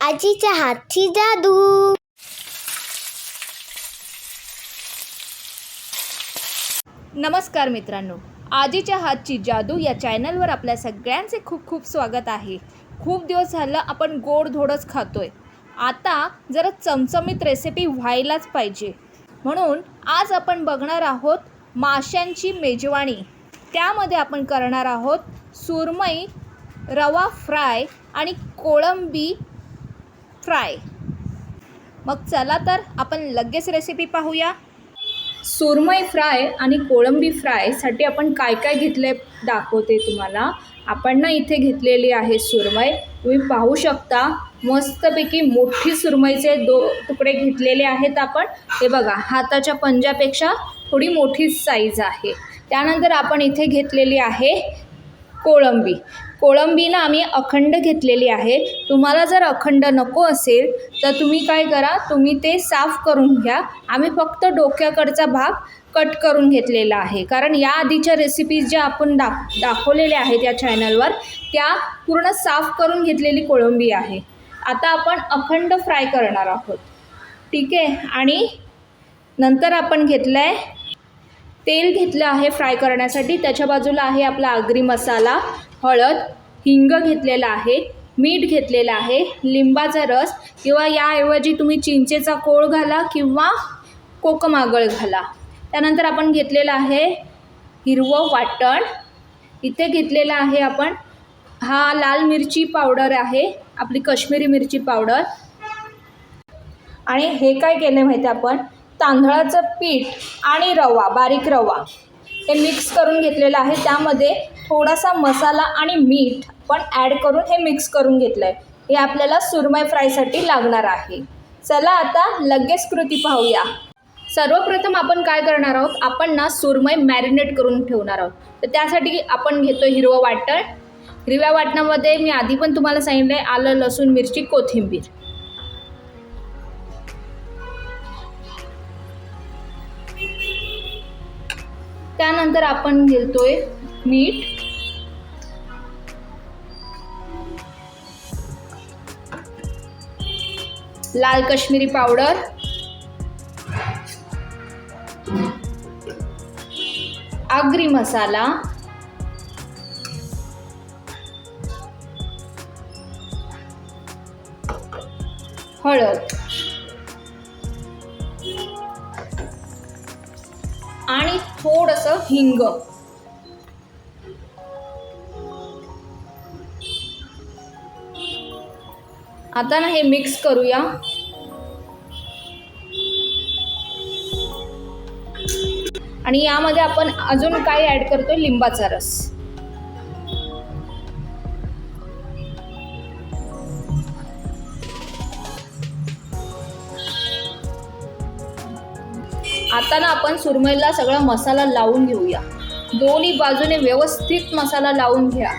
आजीच्या हातची जादू. नमस्कार मित्रांनो आजीच्या हातची जादू या चॅनलवर आपल्या सगळ्यांचे खूप खूप स्वागत आहे. खूप दिवस झालं आपण गोड धोडच खातोय. आता जरा चमचमीत रेसिपी व्हायलाच पाहिजे. म्हणून आज आपण बघणार आहोत माशांची मेजवानी. त्यामध्ये आपण करणार आहोत सुरमई रवा फ्राय आणि कोळंबी फ्राय मग चला तर आपण लगेच रेसिपी पाहूया. सुरमई फ्राय आणि कोळंबी फ्रायसाठी आपण काय काय घेतले दाखवते तुम्हाला. आपण ना इथे घेतलेली आहे सुरमई. तुम्ही पाहू शकता मस्तपैकी मोठी सुरमईचे दो तुकडे घेतलेले आहेत आपण. हे बघा हाताच्या पंजापेक्षा थोडी मोठी साईज आहे. त्यानंतर आपण इथे घेतलेली आहे कोळंबी. कोळंबीला आम्ही अखंड घेतलेली आहे. तुम्हाला जर अखंड नको असेल तर तुम्ही काय करा तुम्ही ते साफ करून घ्या. आम्ही फक्त डोक्याकडचा भाग कट करून घेतलेला आहे. कारण या आधीच्या रेसिपीज ज्या आपण दाख दाखवलेल्या आहेत या चॅनलवर त्या पूर्ण साफ करून घेतलेली कोळंबी आहे. आता आपण अखंड फ्राय करणार आहोत. ठीक आहे? आणि नंतर आपण घेतलं आहे तेल घेतलं आहे फ्राय करण्यासाठी. त्याच्या बाजूला आहे आपला आगरी मसाला हळद हिंग घेतलेला आहे मीठ घेतलेलं आहे लिंबाचा रस किंवा याऐवजी तुम्ही चिंचेचा कोळ घाला किंवा कोकमागळ घाला. त्यानंतर आपण घेतलेलं आहे हिरवं वाटण. इथे घेतलेलं आहे आपण हा लाल मिरची पावडर आहे आपली कश्मीरी मिरची पावडर. आणि हे काय केलं माहिती आहे आपण? तांदळाचं पीठ आणि रवा बारीक रवा. हे मिक्स करून घेतलेलं आहे. त्यामध्ये थोडासा मसाला आणि मीठ पण ॲड करून हे मिक्स करून घेतलं आहे हे आपल्याला सुरमई फ्रायसाठी लागणार आहे. चला आता लगेच कृती पाहूया. सर्वप्रथम आपण काय करणार आहोत? आपण ना सुरमई मॅरिनेट करून ठेवणार आहोत. तर त्यासाठी आपण घेतो हिरवं वाटण. हिरव्या वाटणामध्ये मी आधी पण तुम्हाला सांगितलं आहे आलं लसूण मिरची कोथिंबीर. त्यानंतर आपण घेतोय मीठ. लाल काश्मीरी पावडर. आगरी मसाला. हळद. आणि थोडंसं हिंग. आता ना हे मिक्स करूया. आणि यामध्ये आपण अजून काय ॲड करतो लिंबाचा रस. आता ना आपण सुरमईला सगळा मसाला लावून घेऊया. दोन्ही बाजूने व्यवस्थित मसाला लावून घ्या.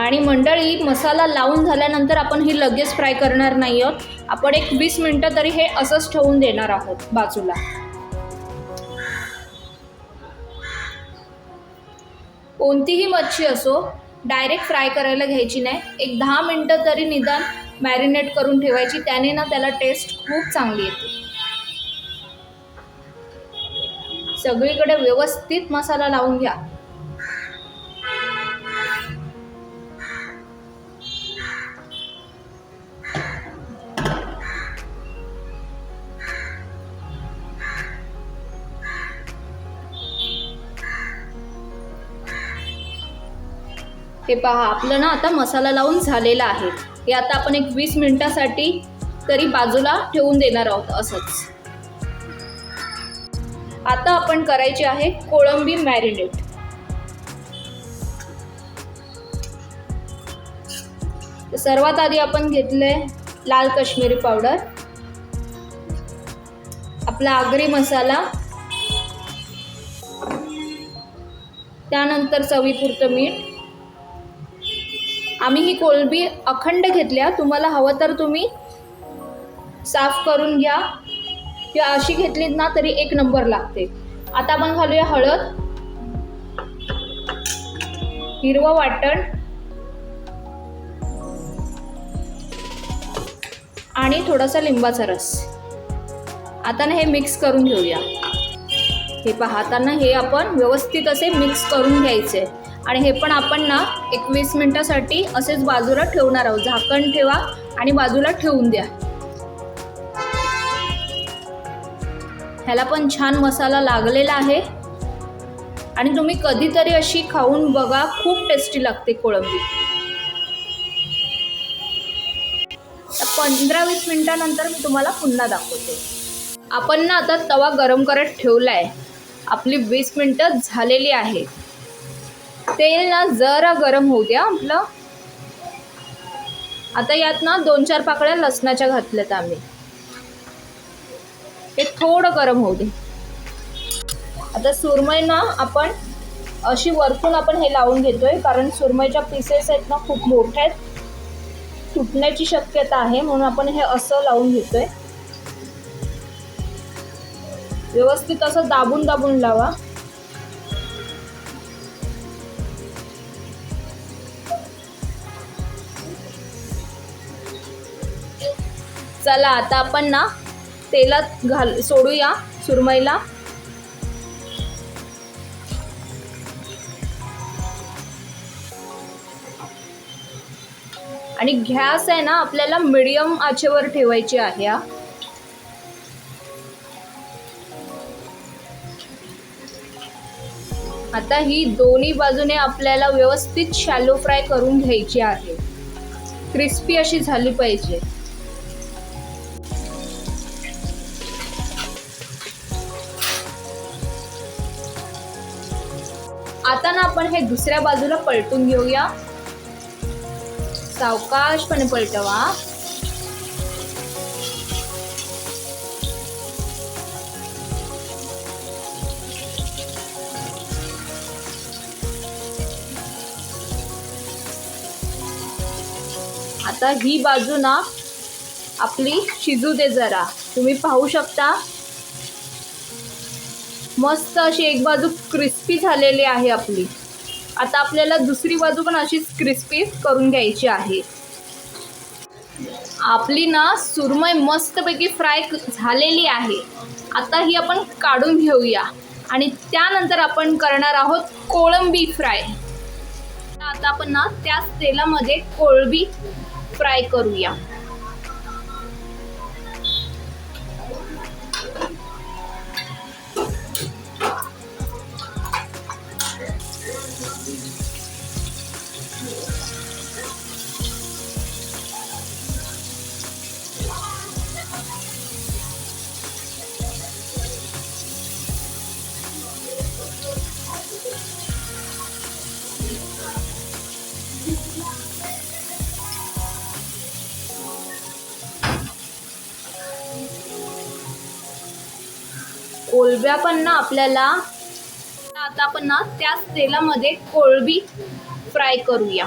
आणि मंडळी मसाला लावून झाल्यानंतर आपण ही लगेच फ्राय करणार नाही आहोत. आपण एक वीस मिनटं तरी हे असंच ठेवून देणार आहोत बाजूला. कोणतीही मच्छी असो डायरेक्ट फ्राय करायला घ्यायची नाही. एक दहा मिनटं तरी निदान मॅरिनेट करून ठेवायची. त्याने ना त्याला टेस्ट खूप चांगली येते. सगळीकडे व्यवस्थित मसाला लावून घ्या. हे पहा आपलं ना आता मसाला लावून झालेला आहे. हे आता आपण एक वीस मिनिटासाठी तरी बाजूला ठेवून देणार आहोत असंच. आता आपण करायचे आहे कोळंबी मॅरिनेट. सर्वात आधी आपण घेतलंय लाल काश्मीरी पावडर. आपला आगरी मसाला. त्यानंतर चवीपुरतं मीठ. आम्ही ही कोलंबी अखंड घेतल्या. तुम्हाला हवं तर तुम्ही साफ करून घ्या. किंवा अशी घेतलीत ना तरी एक नंबर लागते. आता आपण घालूया हळद. हिरवं वाटण. आणि थोडासा लिंबाचा रस. आता ना हे मिक्स करून घेऊया. हे पाहताना हे आपण व्यवस्थित असे मिक्स करून घ्यायचे. आणि हे पण आपण ना एकवीस मिनटासाठी असेच बाजूला ठेवणार आहोत. झाकण ठेवा आणि बाजूला ठेवून द्या. ह्याला पण छान मसाला लागलेला आहे. आणि तुम्ही कधीतरी अशी खाऊन बघा खूप टेस्टी लागते कोळंबी. पंधरा वीस मिनिटानंतर मी तुम्हाला पुन्हा दाखवते. आपण ना आता तवा गरम करत ठेवला आहे आपली वीस मिनटं झालेली आहे तेल ना जरा गरम होऊ द्या आपलं आता यात ना दोन चार पाकळ्या लसणाच्या घातल्यात आम्ही. हे थोडं गरम होऊ दे. आता सुरमई ना आपण अशी वरतून आपण हे लावून घेतोय कारण सुरमईच्या पीसेस आहेत ना खूप मोठ्या आहेत. तुटण्याची शक्यता आहे म्हणून आपण हे असं लावून घेतोय. व्यवस्थित असं दाबून दाबून लावा. चला आता आपण ना तेलात घाल सोडूया सुरमईला. आणि गॅस आहे ना आपल्याला मिडियम आचेवर ठेवायची आहे हा. आता ही दोन्ही बाजूने आपल्याला व्यवस्थित शॅलो फ्राय करून घ्यायची आहे. क्रिस्पी अशी झाली पाहिजे. हे दुसऱ्या बाजूला पलटून घेऊया. सावकाशपणे पलटवा. आता ही बाजू ना आपली शिजू दे जरा. तुम्ही पाहू शकता. मस्त अशी एक बाजू क्रिस्पी झालेली आहे आपली. आता आपल्याला दुसरी बाजू पण अशीच क्रिस्पी करून घ्यायची आहे. आपली ना सुरमई मस्तपैकी फ्राय झालेली आहे. आता ही आपण काढून घेऊया. आणि त्यानंतर आपण करणार आहोत कोळंबी फ्राय आता आपण ना त्याच तेलामध्ये कोळंबी फ्राय करूया. कोळंब्या पण ना आपल्याला. आता आपण ना त्याच तेलामध्ये कोळंबी फ्राय करूया.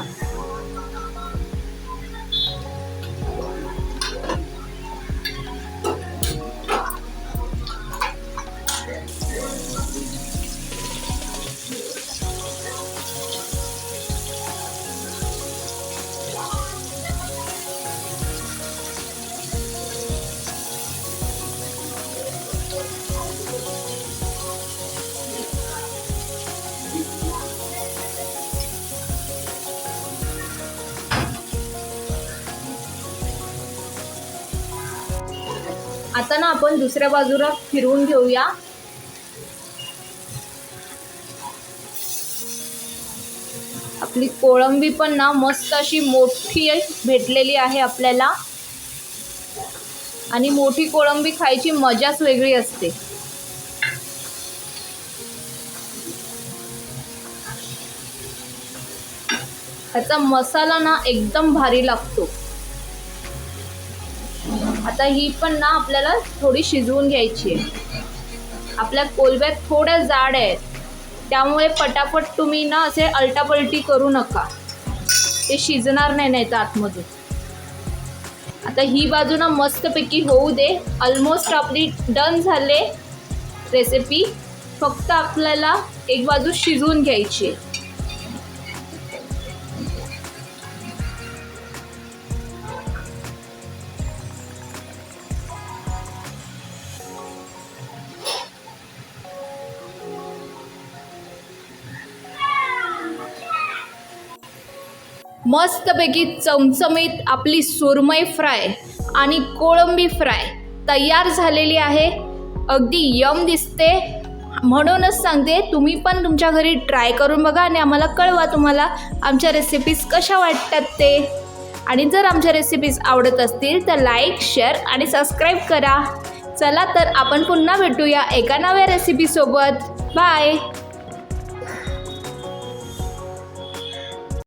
आता ना आपण दुसऱ्या बाजूला फिरवून घेऊया. आपली कोळंबी पण ना मस्त अशी मोठी भेटलेली आहे आपल्याला. आणि मोठी कोळंबी खायची मजाच वेगळी असते. ह्याचा मसाला ना एकदम भारी लागतो. आता ही पण ना आपल्याला थोडी शिजवून घ्यायची आहे. आपल्या कोलबॅग थोड्या जाड आहेत त्यामुळे पटापट तुम्ही ना असे अलटापलटी करू नका. ते शिजणार नाही नाही तर आतमधून. आता ही बाजू ना मस्तपैकी होऊ दे. ऑलमोस्ट आपली डन झाले रेसिपी फक्त आपल्याला एक बाजू शिजवून घ्यायची आहे. मस्तपैकी चमचमीत आपली सुरमई फ्राय आणि कोळंबी फ्राय तयार झालेली आहे. अगदी यम दिसते. म्हणूनच सांगते तुम्ही पण तुमच्या घरी ट्राय करून बघा आणि आम्हाला कळवा तुम्हाला आमच्या रेसिपीज कशा वाटतात ते. आणि जर आमच्या रेसिपीज आवडत असतील तर लाईक शेअर आणि सबस्क्राईब करा. चला तर आपण पुन्हा भेटूया एका नव्या रेसिपीसोबत बाय